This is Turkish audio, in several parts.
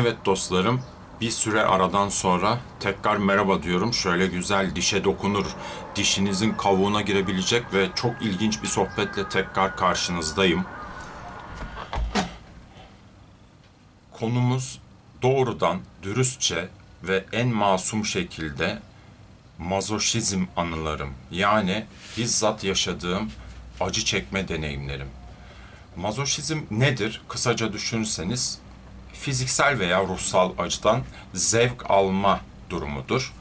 Evet dostlarım, bir süre aradan sonra tekrar merhaba diyorum. Şöyle güzel dişe dokunur, dişinizin kavuğuna girebilecek ve çok ilginç bir sohbetle tekrar karşınızdayım. Konumuz doğrudan, dürüstçe ve en masum şekilde mazoşizm anılarım. Yani bizzat yaşadığım acı çekme deneyimlerim. Mazoşizm nedir? Kısaca düşünürseniz fiziksel veya ruhsal açıdan zevk alma durumudur.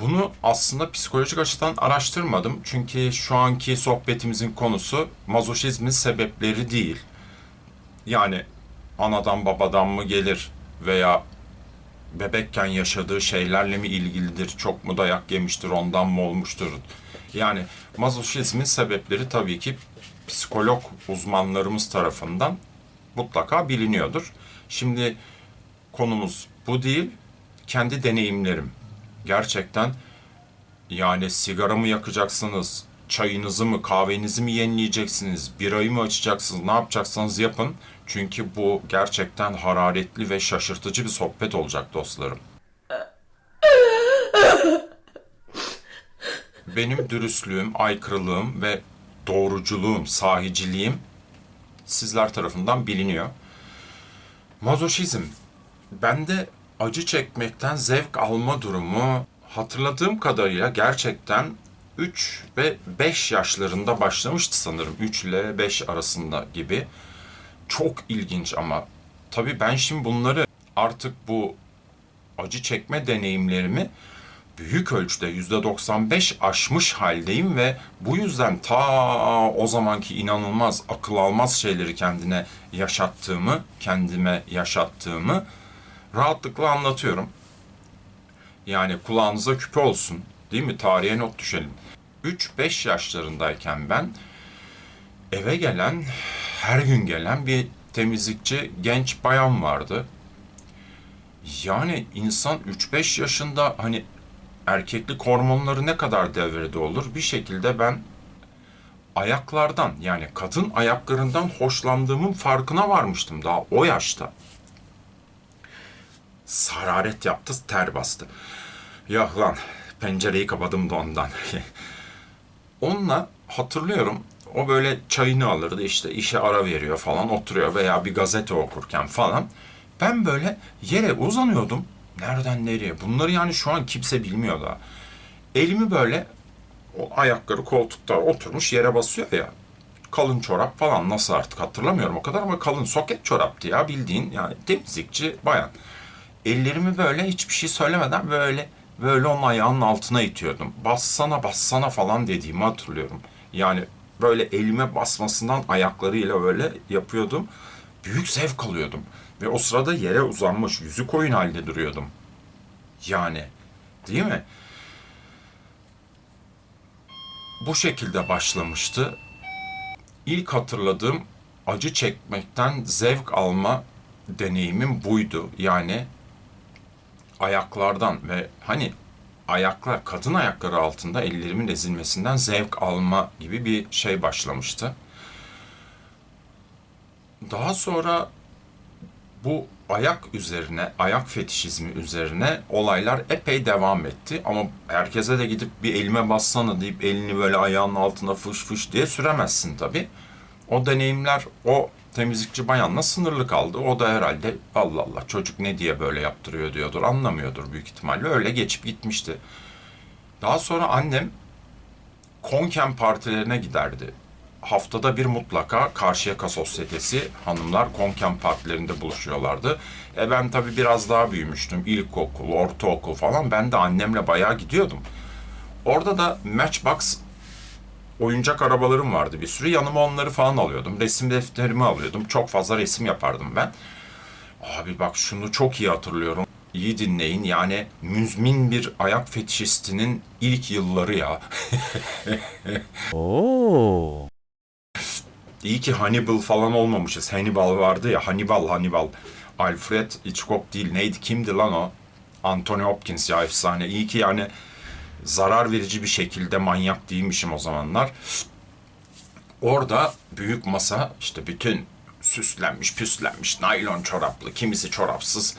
Bunu aslında psikolojik açıdan araştırmadım. Çünkü şu anki sohbetimizin konusu mazoşizmin sebepleri değil. Yani anadan babadan mı gelir veya bebekken yaşadığı şeylerle mi ilgilidir, çok mu dayak yemiştir, ondan mı olmuştur? Yani mazoşizmin sebepleri tabii ki psikolog uzmanlarımız tarafından mutlaka biliniyordur. Şimdi konumuz bu değil, kendi deneyimlerim. Gerçekten yani sigara mı yakacaksınız, çayınızı mı, kahvenizi mi yenileyeceksiniz, birayı mı açacaksınız, ne yapacaksanız yapın. Çünkü bu gerçekten hararetli ve şaşırtıcı bir sohbet olacak dostlarım. Benim dürüstlüğüm, aykırılığım ve doğruculuğum, sahiciliğim sizler tarafından biliniyor. Mazoşizm. Bende acı çekmekten zevk alma durumu hatırladığım kadarıyla gerçekten 3 ve 5 yaşlarında başlamıştı sanırım. 3 ile 5 arasında gibi. Çok ilginç ama tabii ben şimdi bunları artık bu acı çekme deneyimlerimi büyük ölçüde %95 aşmış haldeyim ve bu yüzden ta o zamanki inanılmaz akıl almaz şeyleri kendine yaşattığımı, kendime yaşattığımı rahatlıkla anlatıyorum. Yani kulağınıza küpe olsun, değil mi? Tarihe not düşelim. 3-5 yaşlarındayken ben eve gelen, her gün gelen bir temizlikçi genç bayan vardı. Yani insan 3-5 yaşında hani erkeklik hormonları ne kadar devrede olur? Bir şekilde ben ayaklardan yani kadın ayaklarından hoşlandığımın farkına varmıştım daha o yaşta. Sararet yaptı, ter bastı. Ya lan pencereyi kapadım da ondan. Onunla hatırlıyorum o böyle çayını alırdı işte işe ara veriyor falan oturuyor veya bir gazete okurken falan. Ben böyle yere uzanıyordum. Nereden nereye? Bunları yani şu an kimse bilmiyor da. Elimi böyle o ayakları koltukta oturmuş yere basıyor ya. Kalın çorap falan nasıl artık hatırlamıyorum o kadar ama kalın soket çoraptı ya bildiğin yani temizlikçi bayan. Ellerimi böyle hiçbir şey söylemeden böyle böyle onun ayağının altına itiyordum. Bassana bassana falan dediğimi hatırlıyorum. Yani böyle elime basmasından ayaklarıyla böyle yapıyordum. Büyük zevk alıyordum. Ve o sırada yere uzanmış, yüzü koyun halde duruyordum. Yani, değil mi? Bu şekilde başlamıştı. İlk hatırladığım acı çekmekten zevk alma deneyimim buydu. Yani ayaklardan ve hani ayaklar, kadın ayakları altında ellerimin ezilmesinden zevk alma gibi bir şey başlamıştı. Daha sonra bu ayak üzerine, ayak fetişizmi üzerine olaylar epey devam etti. Ama herkese de gidip bir elime bassana deyip elini böyle ayağının altına fış fış diye süremezsin tabii. O deneyimler o temizlikçi bayanla sınırlı kaldı. O da herhalde Allah Allah çocuk ne diye böyle yaptırıyor diyordur anlamıyordur büyük ihtimalle. Öyle geçip gitmişti. Daha sonra annem konken partilerine giderdi haftada bir mutlaka Karşıyaka Sosyetesi hanımlar konken partilerinde buluşuyorlardı. E ben tabii biraz daha büyümüştüm. İlkokul, ortaokul falan. Ben de annemle bayağı gidiyordum. Orada da Matchbox oyuncak arabalarım vardı bir sürü. Yanıma onları falan alıyordum. Resim defterimi alıyordum. Çok fazla resim yapardım ben. Abi bak şunu çok iyi hatırlıyorum. İyi dinleyin. Yani müzmin bir ayak fetişistinin ilk yılları ya. Oo. İyi ki Hannibal falan olmamışız. Hannibal vardı ya. Hannibal, Hannibal. Alfred Hitchcock değil. Neydi? Kimdi lan o? Anthony Hopkins ya efsane. İyi ki yani zarar verici bir şekilde manyak değilmişim o zamanlar. Orada büyük masa işte bütün süslenmiş püslenmiş naylon çoraplı kimisi çorapsız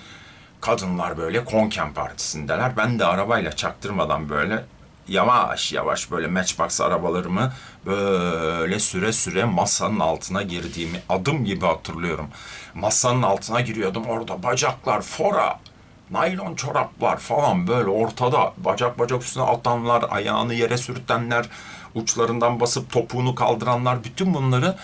kadınlar böyle konken partisindeler. Ben de arabayla çaktırmadan böyle yavaş yavaş böyle matchbox arabalarımı böyle süre süre masanın altına girdiğimi adım gibi hatırlıyorum. Masanın altına giriyordum orada bacaklar fora naylon çoraplar falan böyle ortada bacak bacak üstüne atanlar ayağını yere sürtenler uçlarından basıp topuğunu kaldıranlar bütün bunları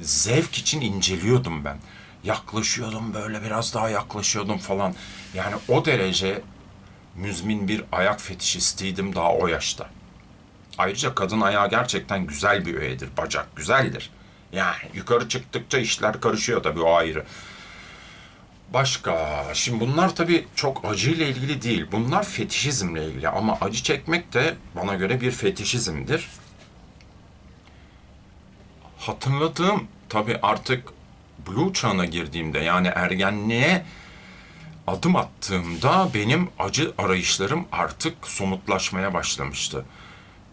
zevk için inceliyordum ben. Yaklaşıyordum böyle biraz daha yaklaşıyordum falan. Yani o derece müzmin bir ayak fetişistiydim daha o yaşta. Ayrıca kadın ayağı gerçekten güzel bir öğedir. Bacak güzeldir. Yani yukarı çıktıkça işler karışıyor tabii o ayrı. Başka. Şimdi bunlar tabii çok acıyla ilgili değil. Bunlar fetişizmle ilgili ama acı çekmek de bana göre bir fetişizmdir. Hatırladığım tabii artık Blue çağına girdiğimde yani ergenliğe adım attığımda benim acı arayışlarım artık somutlaşmaya başlamıştı.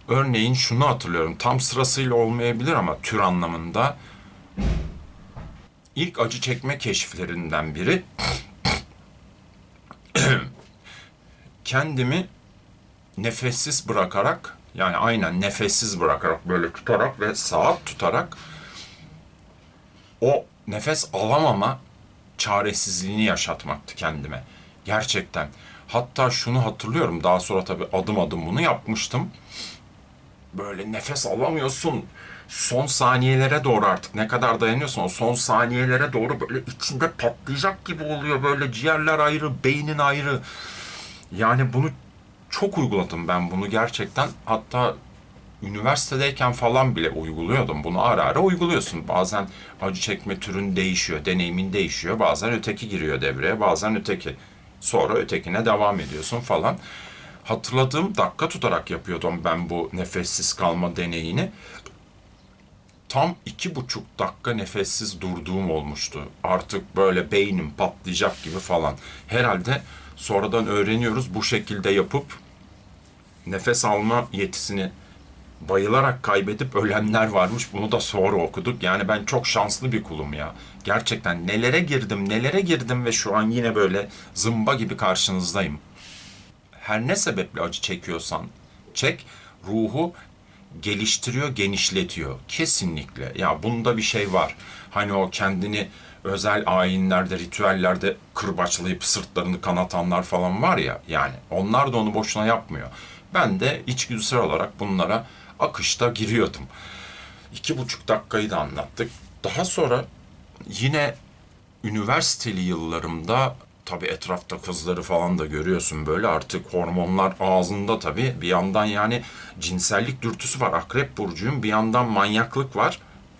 Örneğin şunu hatırlıyorum. Tam sırasıyla olmayabilir ama tür anlamında ilk acı çekme keşiflerinden biri kendimi nefessiz bırakarak yani aynen nefessiz bırakarak böyle tutarak ve saat tutarak o nefes alamama çaresizliğini yaşatmaktı kendime. Gerçekten. Hatta şunu hatırlıyorum. Daha sonra tabii adım adım bunu yapmıştım. Böyle nefes alamıyorsun. Son saniyelere doğru artık ne kadar dayanıyorsun o son saniyelere doğru böyle içinde patlayacak gibi oluyor. Böyle ciğerler ayrı, beynin ayrı. Yani bunu çok uyguladım ben bunu gerçekten. Hatta üniversitedeyken falan bile uyguluyordum. Bunu ara ara uyguluyorsun. Bazen acı çekme türün değişiyor, deneyimin değişiyor. Bazen öteki giriyor devreye, bazen öteki. Sonra ötekine devam ediyorsun falan. Hatırladığım dakika tutarak yapıyordum ben bu nefessiz kalma deneyini. Tam iki buçuk dakika nefessiz durduğum olmuştu. Artık böyle beynim patlayacak gibi falan. Herhalde sonradan öğreniyoruz bu şekilde yapıp nefes alma yetisini bayılarak kaybedip ölenler varmış. Bunu da sonra okuduk. Yani ben çok şanslı bir kulum ya. Gerçekten nelere girdim, nelere girdim ve şu an yine böyle zımba gibi karşınızdayım. Her ne sebeple acı çekiyorsan çek, ruhu geliştiriyor, genişletiyor. Kesinlikle. Ya bunda bir şey var. Hani o kendini özel ayinlerde, ritüellerde kırbaçlayıp sırtlarını kanatanlar falan var ya. Yani onlar da onu boşuna yapmıyor. Ben de içgüdüsel olarak bunlara akışta giriyordum. İki buçuk dakikayı da anlattık. Daha sonra yine üniversiteli yıllarımda tabii etrafta kızları falan da görüyorsun böyle artık hormonlar ağzında tabii. Bir yandan yani cinsellik dürtüsü var akrep burcuyum. Bir yandan manyaklık var.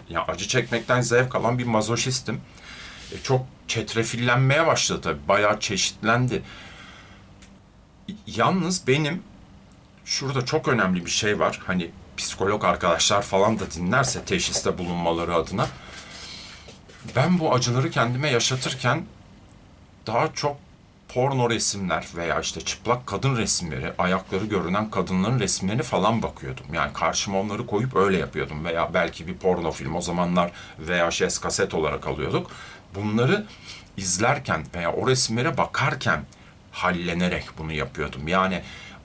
Ya acı çekmekten zevk alan bir mazoşistim. E, çok çetrefillenmeye başladı tabii bayağı çeşitlendi. Yalnız benim şurada çok önemli bir şey var. Hani psikolog arkadaşlar falan da dinlerse teşhiste bulunmaları adına ben bu acıları kendime yaşatırken daha çok porno resimler veya işte çıplak kadın resimleri, ayakları görünen kadınların resimlerini falan bakıyordum. Yani karşıma onları koyup öyle yapıyordum veya belki bir porno film o zamanlar VHS kaset olarak alıyorduk. Bunları izlerken veya o resimlere bakarken hallenerek bunu yapıyordum. Yani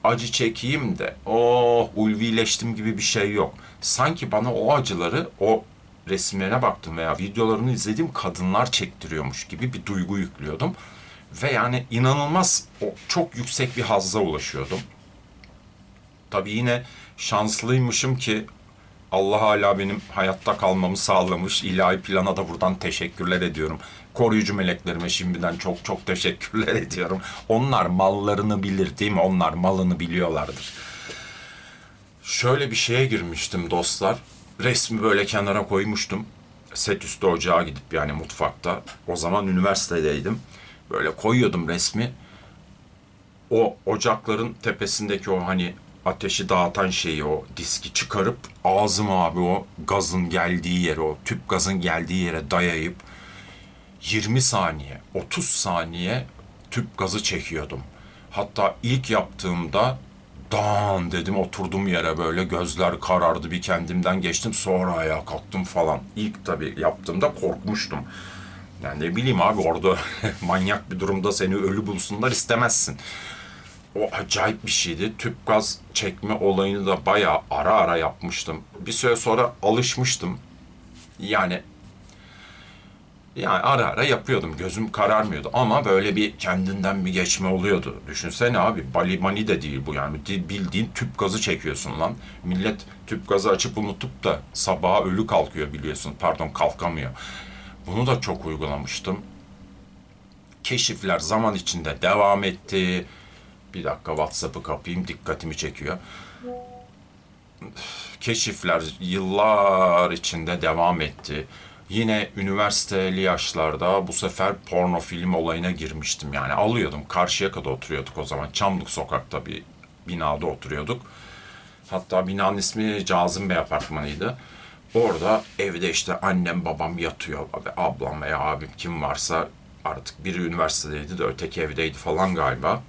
acı çekeyim de oh ulvileştim gibi bir şey yok. Sanki bana o acıları o resimlerine baktım veya videolarını izlediğim kadınlar çektiriyormuş gibi bir duygu yüklüyordum. Ve yani inanılmaz o çok yüksek bir hazza ulaşıyordum. Tabii yine şanslıymışım ki Allah hala benim hayatta kalmamı sağlamış. İlahi plana da buradan teşekkürler ediyorum. Koruyucu meleklerime şimdiden çok çok teşekkürler ediyorum. Onlar mallarını bilir değil mi? Onlar malını biliyorlardır. Şöyle bir şeye girmiştim dostlar. Resmi böyle kenara koymuştum. Set üstü ocağa gidip yani mutfakta. O zaman üniversitedeydim. Böyle koyuyordum resmi. O ocakların tepesindeki o hani ateşi dağıtan şeyi o diski çıkarıp ağzıma abi o gazın geldiği yere o tüp gazın geldiği yere dayayıp 20 saniye 30 saniye tüp gazı çekiyordum. Hatta ilk yaptığımda Dan dedim oturdum yere böyle gözler karardı bir kendimden geçtim sonra ayağa kalktım falan. İlk tabii yaptığımda korkmuştum. Yani ne bileyim abi orada manyak bir durumda seni ölü bulsunlar istemezsin. O acayip bir şeydi. Tüp gaz çekme olayını da bayağı ara ara yapmıştım. Bir süre sonra alışmıştım. Yani yani ara ara yapıyordum. Gözüm kararmıyordu ama böyle bir kendinden bir geçme oluyordu. Düşünsene abi bali mani de değil bu yani. Di- Bildiğin tüp gazı çekiyorsun lan. Millet tüp gazı açıp unutup da sabaha ölü kalkıyor biliyorsun. Pardon kalkamıyor. Bunu da çok uygulamıştım. Keşifler zaman içinde devam etti. Bir dakika WhatsApp'ı kapayım dikkatimi çekiyor. Keşifler yıllar içinde devam etti. Yine üniversiteli yaşlarda bu sefer porno film olayına girmiştim. Yani alıyordum. Karşıyaka'da oturuyorduk o zaman. Çamlık sokakta bir binada oturuyorduk. Hatta binanın ismi Cazım Bey Apartmanı'ydı. Orada evde işte annem babam yatıyor. Ablam veya abim kim varsa artık biri üniversitedeydi de öteki evdeydi falan galiba.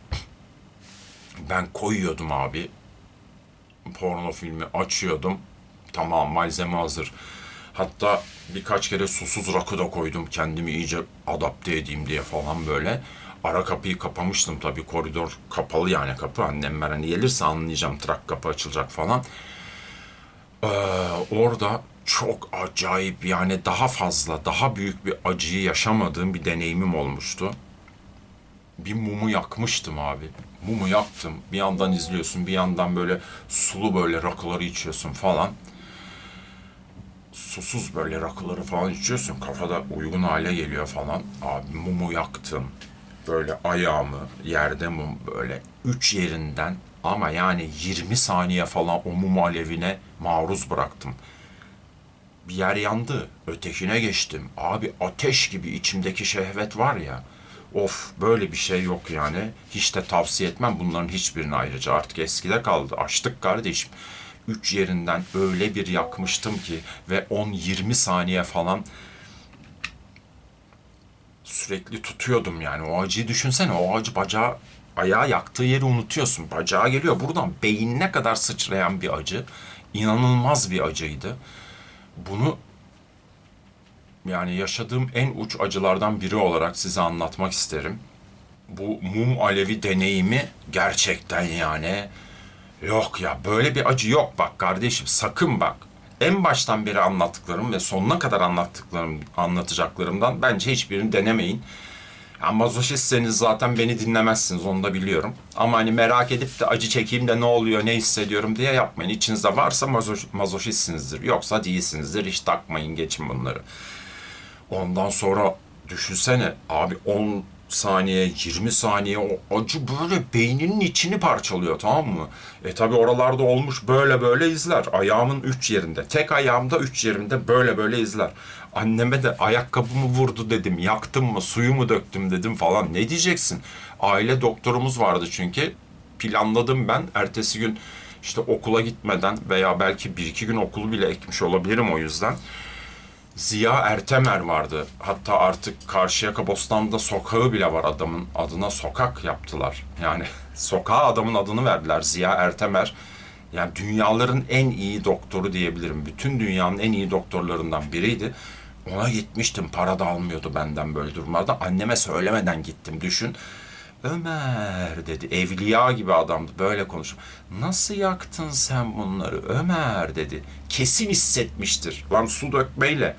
Ben koyuyordum abi porno filmi açıyordum. Tamam malzeme hazır. Hatta birkaç kere susuz rakı da koydum kendimi iyice adapte edeyim diye falan böyle. Ara kapıyı kapamıştım tabii koridor kapalı yani kapı. Annem ben gelirse anlayacağım trak kapı açılacak falan. Ee, orada çok acayip yani daha fazla daha büyük bir acıyı yaşamadığım bir deneyimim olmuştu bir mumu yakmıştım abi. Mumu yaktım. Bir yandan izliyorsun, bir yandan böyle sulu böyle rakıları içiyorsun falan. Susuz böyle rakıları falan içiyorsun. Kafada uygun hale geliyor falan. Abi mumu yaktım. Böyle ayağımı yerde mum böyle üç yerinden ama yani 20 saniye falan o mum alevine maruz bıraktım. Bir yer yandı. Ötekine geçtim. Abi ateş gibi içimdeki şehvet var ya. Of böyle bir şey yok yani. Hiç de tavsiye etmem bunların hiçbirini ayrıca. Artık eskide kaldı. Açtık kardeşim. Üç yerinden öyle bir yakmıştım ki ve 10-20 saniye falan sürekli tutuyordum yani. O acıyı düşünsene. O acı bacağı ayağı yaktığı yeri unutuyorsun. Bacağı geliyor. Buradan beynine kadar sıçrayan bir acı. İnanılmaz bir acıydı. Bunu yani yaşadığım en uç acılardan biri olarak size anlatmak isterim. Bu mum alevi deneyimi gerçekten yani yok ya böyle bir acı yok bak kardeşim sakın bak. En baştan beri anlattıklarım ve sonuna kadar anlattıklarım anlatacaklarımdan bence hiçbirini denemeyin. Ya mazoşistseniz zaten beni dinlemezsiniz onu da biliyorum. Ama hani merak edip de acı çekeyim de ne oluyor ne hissediyorum diye yapmayın. İçinizde varsa mazoş, mazoşistsinizdir. Yoksa değilsinizdir. Hiç takmayın geçin bunları. Ondan sonra düşünsene abi 10 saniye 20 saniye o acı böyle beyninin içini parçalıyor tamam mı? E tabi oralarda olmuş böyle böyle izler. Ayağımın üç yerinde. Tek ayağımda üç yerimde böyle böyle izler. Anneme de ayakkabımı vurdu dedim. Yaktım mı suyu mu döktüm dedim falan. Ne diyeceksin? Aile doktorumuz vardı çünkü. Planladım ben. Ertesi gün işte okula gitmeden veya belki bir iki gün okulu bile ekmiş olabilirim o yüzden. Ziya Ertemer vardı. Hatta artık Karşıyaka Bostan'da sokağı bile var adamın adına sokak yaptılar. Yani sokağa adamın adını verdiler Ziya Ertemer. Yani dünyaların en iyi doktoru diyebilirim. Bütün dünyanın en iyi doktorlarından biriydi. Ona gitmiştim. Para da almıyordu benden böyle durumlarda. Anneme söylemeden gittim. Düşün. Ömer dedi. Evliya gibi adamdı. Böyle konuşuyor. Nasıl yaktın sen bunları Ömer dedi. Kesin hissetmiştir. Lan su dökmeyle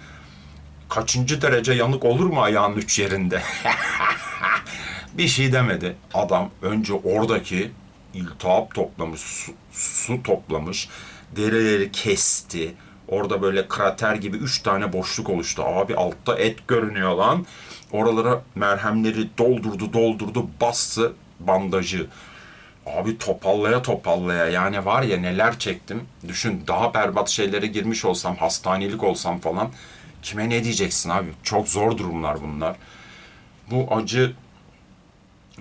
kaçıncı derece yanık olur mu ayağın üç yerinde? bir şey demedi. Adam önce oradaki iltihap toplamış, su, su toplamış, derileri kesti. Orada böyle krater gibi üç tane boşluk oluştu. Abi altta et görünüyor lan. Oralara merhemleri doldurdu, doldurdu, bastı bandajı. Abi topallaya topallaya yani var ya neler çektim. Düşün daha berbat şeylere girmiş olsam, hastanelik olsam falan. Kime ne diyeceksin abi? Çok zor durumlar bunlar. Bu acı,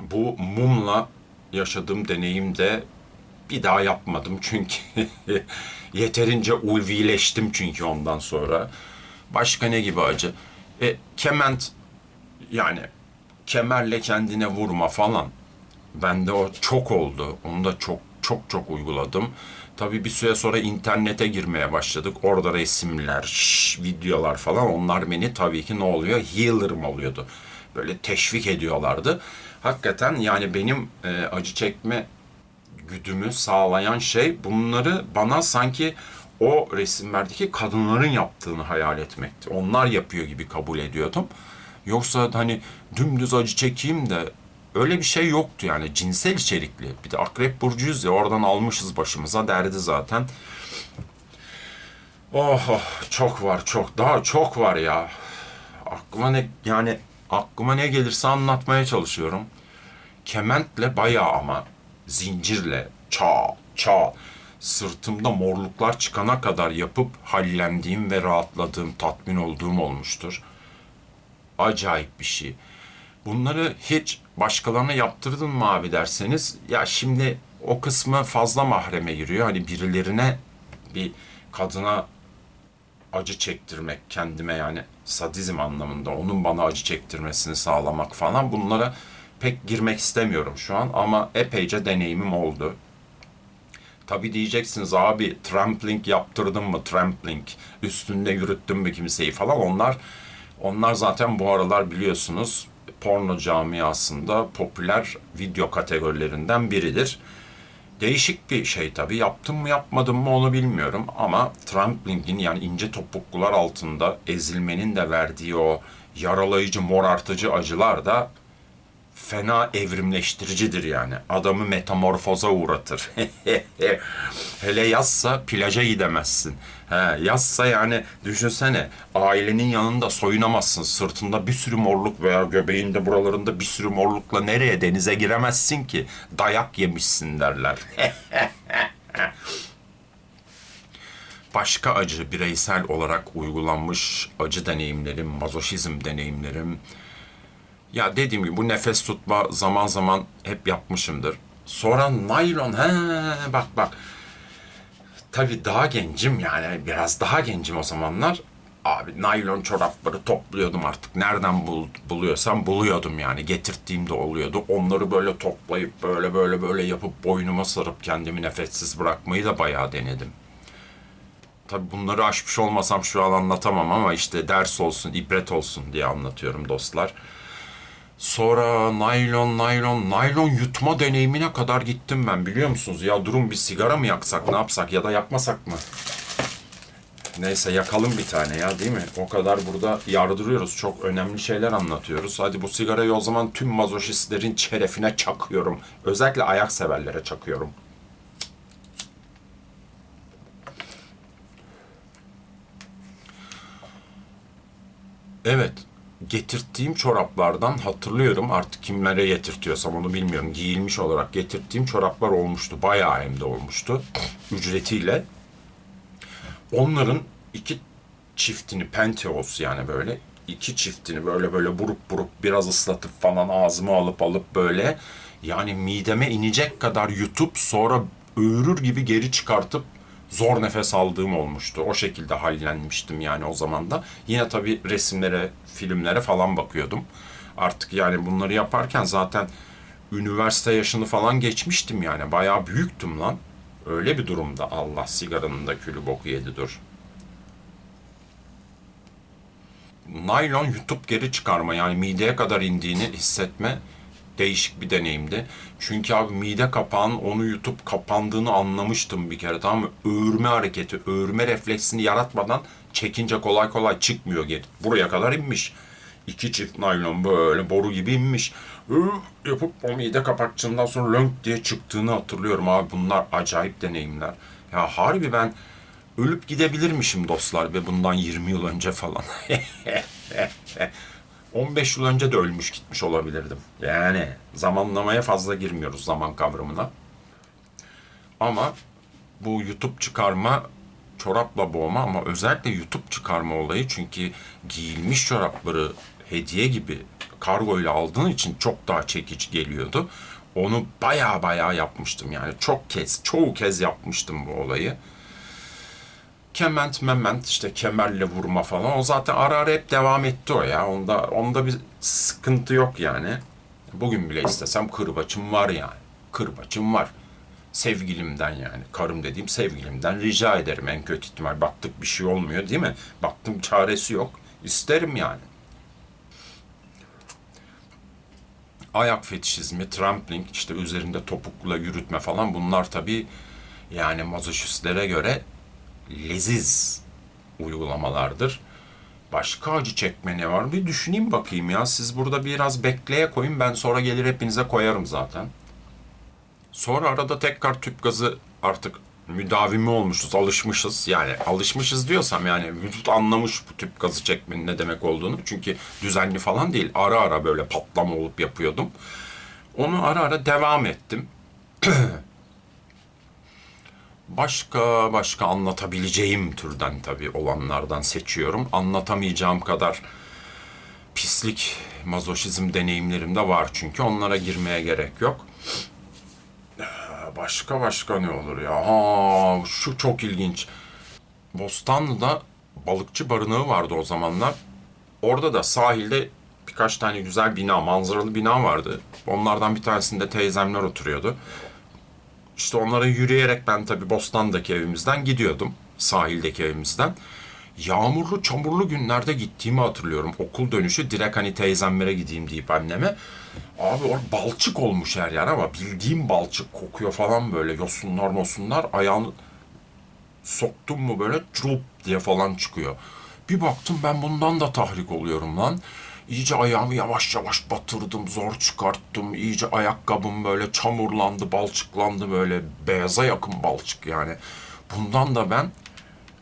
bu mumla yaşadığım deneyimde bir daha yapmadım çünkü yeterince ulvileştim çünkü ondan sonra. Başka ne gibi acı? E, kement yani kemerle kendine vurma falan. Bende o çok oldu. Onu da çok çok çok uyguladım. Tabii bir süre sonra internete girmeye başladık. Orada resimler, şş, videolar falan onlar beni tabii ki ne oluyor? Healer'ım oluyordu. Böyle teşvik ediyorlardı. Hakikaten yani benim e, acı çekme güdümü sağlayan şey bunları bana sanki o resimlerdeki kadınların yaptığını hayal etmekti. Onlar yapıyor gibi kabul ediyordum. Yoksa hani dümdüz acı çekeyim de öyle bir şey yoktu yani cinsel içerikli. Bir de akrep burcuyuz ya oradan almışız başımıza derdi zaten. Oh, oh çok var çok daha çok var ya. Aklıma ne yani aklıma ne gelirse anlatmaya çalışıyorum. Kementle bayağı ama zincirle çal çal sırtımda morluklar çıkana kadar yapıp hallendiğim ve rahatladığım, tatmin olduğum olmuştur. Acayip bir şey. Bunları hiç başkalarına yaptırdın mı abi derseniz ya şimdi o kısmı fazla mahreme giriyor. Hani birilerine bir kadına acı çektirmek kendime yani sadizm anlamında onun bana acı çektirmesini sağlamak falan bunlara pek girmek istemiyorum şu an ama epeyce deneyimim oldu. Tabi diyeceksiniz abi trampling yaptırdın mı trampling üstünde yürüttün mü kimseyi falan onlar onlar zaten bu aralar biliyorsunuz porno camiasında popüler video kategorilerinden biridir. Değişik bir şey tabii. Yaptım mı yapmadım mı onu bilmiyorum ama tramplingin yani ince topuklular altında ezilmenin de verdiği o yaralayıcı, morartıcı acılar da fena evrimleştiricidir yani. Adamı metamorfoza uğratır. Hele yazsa plaja gidemezsin. He, yazsa yani düşünsene ailenin yanında soyunamazsın. Sırtında bir sürü morluk veya göbeğinde buralarında bir sürü morlukla nereye denize giremezsin ki? Dayak yemişsin derler. Başka acı bireysel olarak uygulanmış acı deneyimlerim, mazoşizm deneyimlerim, ya dediğim gibi bu nefes tutma zaman zaman hep yapmışımdır. Sonra naylon, he bak bak. Tabii daha gencim yani biraz daha gencim o zamanlar. Abi naylon çorapları topluyordum artık. Nereden bul, buluyorsam buluyordum yani. Getirttiğimde oluyordu. Onları böyle toplayıp böyle böyle böyle yapıp boynuma sarıp kendimi nefessiz bırakmayı da bayağı denedim. Tabii bunları aşmış olmasam şu an anlatamam ama işte ders olsun, ibret olsun diye anlatıyorum dostlar. Sonra naylon, naylon, naylon yutma deneyimine kadar gittim ben biliyor musunuz? Ya durun bir sigara mı yaksak, ne yapsak ya da yakmasak mı? Neyse yakalım bir tane ya değil mi? O kadar burada yardırıyoruz. Çok önemli şeyler anlatıyoruz. Hadi bu sigarayı o zaman tüm mazoşistlerin şerefine çakıyorum. Özellikle ayak severlere çakıyorum. Evet, getirttiğim çoraplardan hatırlıyorum artık kimlere getirtiyorsam onu bilmiyorum. Giyilmiş olarak getirttiğim çoraplar olmuştu. Bayağı hem de olmuştu. Ücretiyle. Onların iki çiftini Penteos yani böyle iki çiftini böyle böyle burup burup biraz ıslatıp falan ağzıma alıp alıp böyle yani mideme inecek kadar yutup sonra öğürür gibi geri çıkartıp zor nefes aldığım olmuştu. O şekilde hallenmiştim yani o zaman da. Yine tabii resimlere, filmlere falan bakıyordum. Artık yani bunları yaparken zaten üniversite yaşını falan geçmiştim yani. Bayağı büyüktüm lan. Öyle bir durumda Allah sigaranın da külü boku yedi dur. Naylon yutup geri çıkarma yani mideye kadar indiğini hissetme değişik bir deneyimdi. Çünkü abi mide kapağının onu yutup kapandığını anlamıştım bir kere tamam mı? Öğürme hareketi, öğürme refleksini yaratmadan çekince kolay kolay çıkmıyor geri. Buraya kadar inmiş. İki çift naylon böyle boru gibi inmiş. Öö yapıp o mide kapakçığından sonra lönk diye çıktığını hatırlıyorum abi. Bunlar acayip deneyimler. Ya harbi ben ölüp gidebilirmişim dostlar ve bundan 20 yıl önce falan. 15 yıl önce de ölmüş gitmiş olabilirdim. Yani zamanlamaya fazla girmiyoruz zaman kavramına. Ama bu YouTube çıkarma çorapla boğma ama özellikle YouTube çıkarma olayı çünkü giyilmiş çorapları hediye gibi kargo ile aldığın için çok daha çekici geliyordu. Onu baya baya yapmıştım yani çok kez, çoğu kez yapmıştım bu olayı kement mement işte kemerle vurma falan o zaten ara ara hep devam etti o ya. Onda onda bir sıkıntı yok yani. Bugün bile istesem kırbaçım var yani. Kırbaçım var. Sevgilimden yani. Karım dediğim sevgilimden rica ederim. En kötü ihtimal baktık bir şey olmuyor değil mi? Baktım çaresi yok. İsterim yani. ayak fetişizmi, trampling, işte üzerinde topukla yürütme falan bunlar tabii yani mazoşistlere göre leziz uygulamalardır. Başka acı çekme ne var? Bir düşüneyim bakayım ya. Siz burada biraz bekleye koyun. Ben sonra gelir hepinize koyarım zaten. Sonra arada tekrar tüp gazı artık müdavimi olmuşuz, alışmışız. Yani alışmışız diyorsam yani vücut anlamış bu tüp gazı çekmenin ne demek olduğunu. Çünkü düzenli falan değil. Ara ara böyle patlama olup yapıyordum. Onu ara ara devam ettim. başka başka anlatabileceğim türden tabii olanlardan seçiyorum. Anlatamayacağım kadar pislik, mazoşizm deneyimlerim de var çünkü onlara girmeye gerek yok. Başka başka ne olur ya? Ha, şu çok ilginç. Bostanlı'da balıkçı barınağı vardı o zamanlar. Orada da sahilde birkaç tane güzel bina, manzaralı bina vardı. Onlardan bir tanesinde teyzemler oturuyordu. İşte onlara yürüyerek ben tabii Bostan'daki evimizden gidiyordum. Sahildeki evimizden. Yağmurlu, çamurlu günlerde gittiğimi hatırlıyorum. Okul dönüşü direkt hani teyzemlere gideyim deyip anneme. Abi or balçık olmuş her yer ama bildiğim balçık kokuyor falan böyle yosunlar mosunlar ayağını soktum mu böyle çulup diye falan çıkıyor. Bir baktım ben bundan da tahrik oluyorum lan. İyice ayağımı yavaş yavaş batırdım, zor çıkarttım. İyice ayakkabım böyle çamurlandı, balçıklandı böyle beyaza yakın balçık yani. Bundan da ben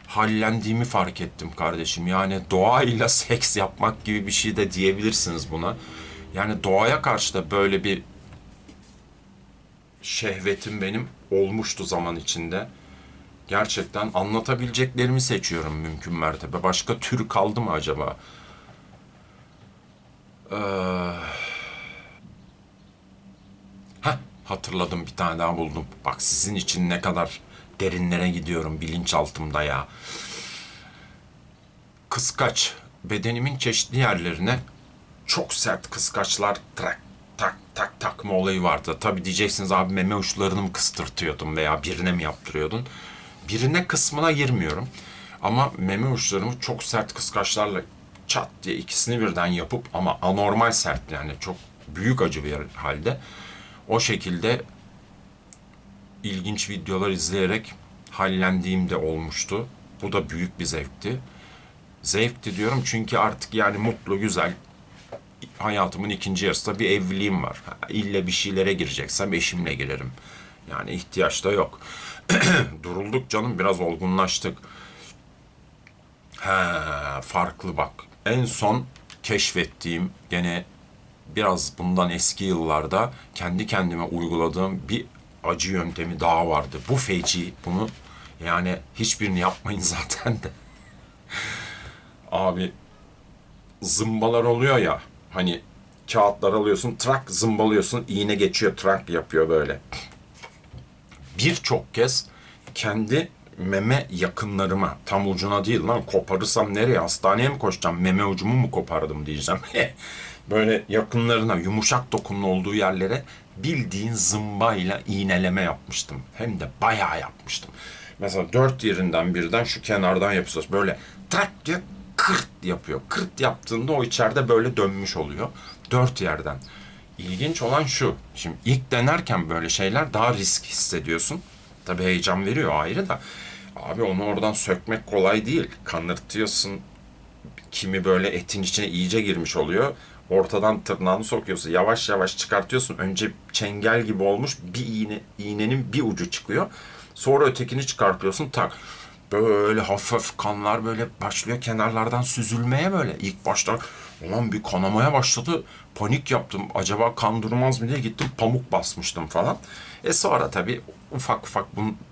hallendiğimi fark ettim kardeşim. Yani doğayla seks yapmak gibi bir şey de diyebilirsiniz buna. Yani doğaya karşı da böyle bir şehvetim benim olmuştu zaman içinde. Gerçekten anlatabileceklerimi seçiyorum mümkün mertebe. Başka tür kaldı mı acaba? Ee... Heh, hatırladım bir tane daha buldum. Bak sizin için ne kadar derinlere gidiyorum bilinçaltımda ya. Kıskaç bedenimin çeşitli yerlerine çok sert kıskaçlar tak tak tak takma olayı vardı. Tabi diyeceksiniz abi meme uçlarını mı kıstırtıyordun veya birine mi yaptırıyordun? Birine kısmına girmiyorum. Ama meme uçlarımı çok sert kıskaçlarla çat diye ikisini birden yapıp ama anormal sert yani çok büyük acı bir halde o şekilde ilginç videolar izleyerek hallendiğim de olmuştu. Bu da büyük bir zevkti. Zevkti diyorum çünkü artık yani mutlu, güzel, hayatımın ikinci yarısında bir evliliğim var. İlle bir şeylere gireceksem eşimle girerim. Yani ihtiyaç da yok. Durulduk canım biraz olgunlaştık. He, farklı bak. En son keşfettiğim gene biraz bundan eski yıllarda kendi kendime uyguladığım bir acı yöntemi daha vardı. Bu feci. Bunu yani hiçbirini yapmayın zaten de. Abi zımbalar oluyor ya hani kağıtlar alıyorsun trak zımbalıyorsun iğne geçiyor trak yapıyor böyle. Birçok kez kendi meme yakınlarıma tam ucuna değil lan koparırsam nereye hastaneye mi koşacağım meme ucumu mu kopardım diyeceğim. böyle yakınlarına yumuşak dokunun olduğu yerlere bildiğin zımbayla iğneleme yapmıştım. Hem de bayağı yapmıştım. Mesela dört yerinden birden şu kenardan yapıyorsunuz. Böyle trak diye kırt yapıyor. Kırt yaptığında o içeride böyle dönmüş oluyor. Dört yerden. İlginç olan şu. Şimdi ilk denerken böyle şeyler daha risk hissediyorsun. Tabii heyecan veriyor ayrı da. Abi onu oradan sökmek kolay değil. Kanırtıyorsun. Kimi böyle etin içine iyice girmiş oluyor. Ortadan tırnağını sokuyorsun. Yavaş yavaş çıkartıyorsun. Önce çengel gibi olmuş bir iğne, iğnenin bir ucu çıkıyor. Sonra ötekini çıkartıyorsun tak. Böyle hafif kanlar böyle başlıyor kenarlardan süzülmeye böyle. İlk başta ulan bir kanamaya başladı. Panik yaptım. Acaba kan durmaz mı diye gittim pamuk basmıştım falan. E sonra tabii ufak ufak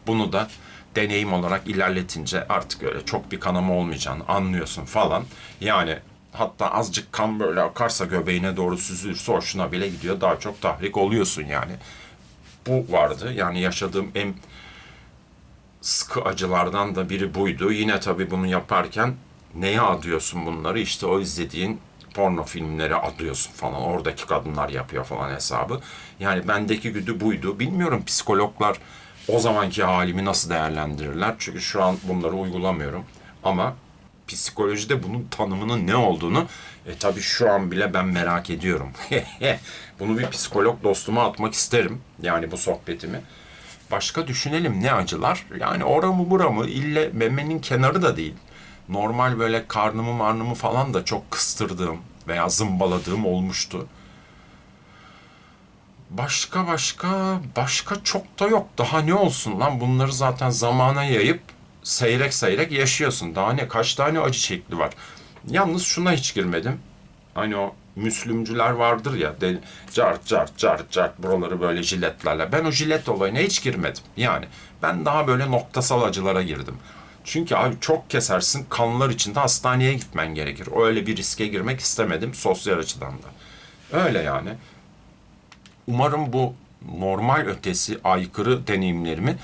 bunu, da deneyim olarak ilerletince artık öyle çok bir kanama olmayacağını anlıyorsun falan. Yani hatta azıcık kan böyle akarsa göbeğine doğru süzülürse hoşuna bile gidiyor. Daha çok tahrik oluyorsun yani. Bu vardı. Yani yaşadığım en sıkı acılardan da biri buydu. Yine tabii bunu yaparken neye adıyorsun bunları? İşte o izlediğin porno filmleri adıyorsun falan. Oradaki kadınlar yapıyor falan hesabı. Yani bendeki güdü buydu. Bilmiyorum psikologlar o zamanki halimi nasıl değerlendirirler? Çünkü şu an bunları uygulamıyorum. Ama psikolojide bunun tanımının ne olduğunu e tabii şu an bile ben merak ediyorum. Bunu bir psikolog dostuma atmak isterim. Yani bu sohbetimi. Başka düşünelim ne acılar? Yani oramı buramı ille memenin kenarı da değil. Normal böyle karnımı marnımı falan da çok kıstırdığım veya zımbaladığım olmuştu. Başka başka başka çok da yok. Daha ne olsun lan bunları zaten zamana yayıp seyrek seyrek yaşıyorsun. Daha ne kaç tane acı şekli var. Yalnız şuna hiç girmedim. Hani o Müslümcüler vardır ya de, cart cart cart cart buraları böyle jiletlerle. Ben o jilet olayına hiç girmedim. Yani ben daha böyle noktasal acılara girdim. Çünkü abi çok kesersin kanlar içinde hastaneye gitmen gerekir. Öyle bir riske girmek istemedim sosyal açıdan da. Öyle yani. Umarım bu normal ötesi aykırı deneyimlerimi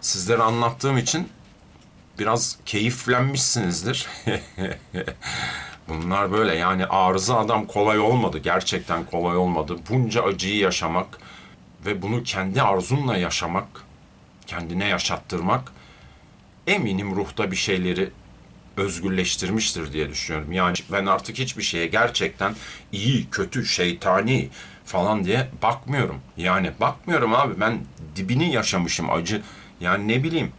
sizlere anlattığım için biraz keyiflenmişsinizdir. Bunlar böyle yani arıza adam kolay olmadı. Gerçekten kolay olmadı. Bunca acıyı yaşamak ve bunu kendi arzunla yaşamak, kendine yaşattırmak eminim ruhta bir şeyleri özgürleştirmiştir diye düşünüyorum. Yani ben artık hiçbir şeye gerçekten iyi, kötü, şeytani falan diye bakmıyorum. Yani bakmıyorum abi ben dibini yaşamışım acı. Yani ne bileyim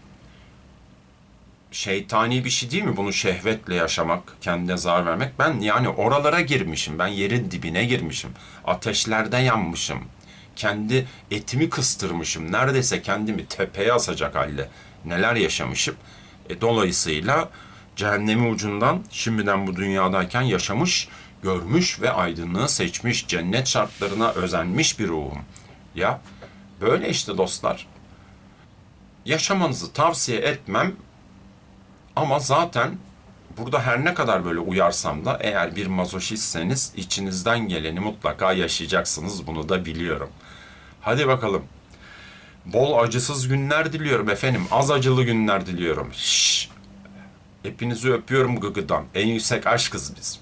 şeytani bir şey değil mi bunu şehvetle yaşamak, kendine zarar vermek? Ben yani oralara girmişim. Ben yerin dibine girmişim. Ateşlerde yanmışım. Kendi etimi kıstırmışım. Neredeyse kendimi tepeye asacak halde neler yaşamışım. E, dolayısıyla cehennemi ucundan şimdiden bu dünyadayken yaşamış, görmüş ve aydınlığı seçmiş, cennet şartlarına özenmiş bir ruhum. Ya böyle işte dostlar. Yaşamanızı tavsiye etmem ama zaten burada her ne kadar böyle uyarsam da eğer bir mazoşistseniz içinizden geleni mutlaka yaşayacaksınız. Bunu da biliyorum. Hadi bakalım. Bol acısız günler diliyorum efendim. Az acılı günler diliyorum. Şşş. Hepinizi öpüyorum gıgıdan. En yüksek aşkız biz.